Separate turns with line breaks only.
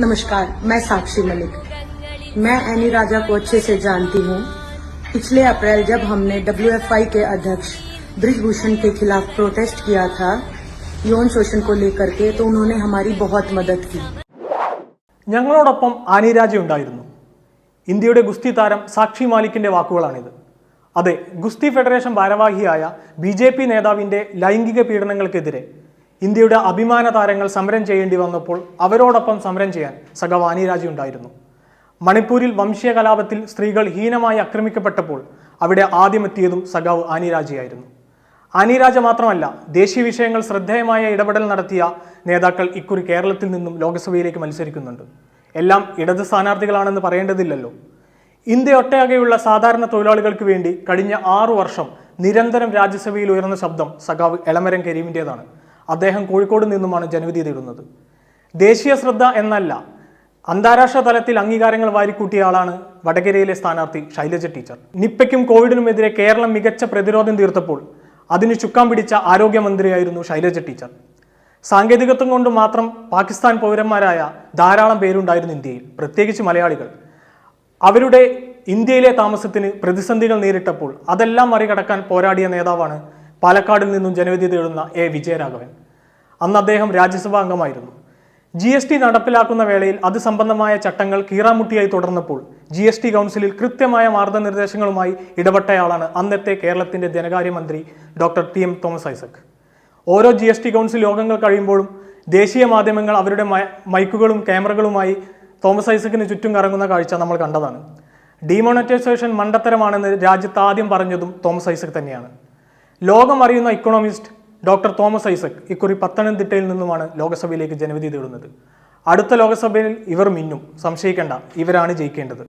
नमस्कार मैं साक्षी मलिक मैं एनी राजा को अच्छे से जानती हूँ पिछले अप्रैल जब हमने डब्ल्यू के अध्यक्ष ब्रिजभूषण के खिलाफ प्रोटेस्ट किया था यौन शोषण को लेकर के तो उन्होंने हमारी बहुत मदद की
ഞങ്ങളോടൊപ്പം ആനിരാജ ഉണ്ടായിരുന്നു ഇന്ത്യയുടെ ഗുസ്തി താരം സാക്ഷി മാലിക്കിന്റെ വാക്കുകളാണിത് അതെ ഗുസ്തി ഫെഡറേഷൻ ഭാരവാഹിയായ ബി ജെ പി നേതാവിന്റെ ലൈംഗിക പീഡനങ്ങൾക്കെതിരെ ഇന്ത്യയുടെ അഭിമാന താരങ്ങൾ സമരം ചെയ്യേണ്ടി വന്നപ്പോൾ അവരോടൊപ്പം സമരം ചെയ്യാൻ സഖവാനി രാജി ഉണ്ടായിരുന്നു. മണിപ്പൂരിൽ വംശീയ കലാപത്തിൽ സ്ത്രീകൾ ഹീനമായി ആക്രമിക്കപ്പെട്ടപ്പോൾ അവിടെ ആദ്യമെത്തിയതും സഖാവ് ആനിരാജയായിരുന്നു ആനിരാജ മാത്രമല്ല ദേശീയ വിഷയങ്ങൾ ശ്രദ്ധേയമായ ഇടപെടൽ നടത്തിയ നേതാക്കൾ ഇക്കുറി കേരളത്തിൽ നിന്നും ലോക്സഭയിലേക്ക് മത്സരിക്കുന്നുണ്ട്. എല്ലാം ഇടത് സ്ഥാനാർത്ഥികളാണെന്ന് പറയേണ്ടതില്ലല്ലോ. ഇന്ത്യ ഒട്ടയാകെയുള്ള സാധാരണ തൊഴിലാളികൾക്ക് വേണ്ടി കഴിഞ്ഞ ആറു വർഷം നിരന്തരം രാജ്യസഭയിൽ ഉയർന്ന ശബ്ദം സഖാവ് എളമരം കരീമിന്റേതാണ്. അദ്ദേഹം കോഴിക്കോട് നിന്നുമാണ് ജനവിധി തേടുന്നത് ദേശീയ ശ്രദ്ധ എന്നല്ല അന്താരാഷ്ട്ര തലത്തിൽ അംഗീകാരങ്ങൾ വാരിക്കൂട്ടിയ ആളാണ് വടകരയിലെ സ്ഥാനാർത്ഥി ശൈലജ ടീച്ചർ. നിപ്പയ്ക്കും കോവിഡിനുമെതിരെ കേരളം മികച്ച പ്രതിരോധം തീർത്തപ്പോൾ അതിന് ചുക്കാൻ പിടിച്ച ആരോഗ്യമന്ത്രിയായിരുന്നു ശൈലജ ടീച്ചർ. സാങ്കേതികത്വം കൊണ്ട് മാത്രം പാകിസ്ഥാൻ പൗരന്മാരായ ധാരാളം പേരുണ്ടായിരുന്നു ഇന്ത്യയിൽ പ്രത്യേകിച്ച് മലയാളികൾ. അവരുടെ ഇന്ത്യയിലെ താമസത്തിന് പ്രതിസന്ധികൾ നേരിട്ടപ്പോൾ അതെല്ലാം മറികടക്കാൻ പോരാടിയ നേതാവാണ് പാലക്കാടിൽ നിന്നും ജനവിധി തേടുന്ന എ വിജയരാഘവൻ. അന്ന് അദ്ദേഹം രാജ്യസഭാ അംഗമായിരുന്നു. ജി എസ് ടി നടപ്പിലാക്കുന്ന വേളയിൽ അത് സംബന്ധമായ ചട്ടങ്ങൾ കീറാമുട്ടിയായി തുടർന്നപ്പോൾ ജി എസ് ടി കൗൺസിലിൽ കൃത്യമായ മാർഗനിർദ്ദേശങ്ങളുമായി ഇടപെട്ടയാളാണ് അന്നത്തെ കേരളത്തിന്റെ ധനകാര്യമന്ത്രി doctor T M Thomas Isaac. ഓരോ ജി എസ് ടി കൗൺസിൽ യോഗങ്ങൾ കഴിയുമ്പോഴും ദേശീയ മാധ്യമങ്ങൾ അവരുടെ മൈക്കുകളും ക്യാമറകളുമായി തോമസ് ഐസക്കിന് ചുറ്റും കറങ്ങുന്ന കാഴ്ച നമ്മൾ കണ്ടതാണ്. ഡിമോണറ്റൈസേഷൻ മണ്ടത്തരമാണെന്ന് രാജ്യത്ത് ആദ്യം പറഞ്ഞതും തോമസ് ഐസക് തന്നെയാണ്. ലോകം അറിയുന്ന ഇക്കണോമിസ്റ്റ് ഡോക്ടർ തോമസ് ഐസക് ഇക്കുറി പത്തനംതിട്ടയിൽ നിന്നുമാണ് ലോകസഭയിലേക്ക് ജനവിധി തേടുന്നത്. അടുത്ത ലോകസഭയിൽ ഇവർ മിന്നും. സംശയിക്കേണ്ട. ഇവരാണ് ജയിക്കേണ്ടത്.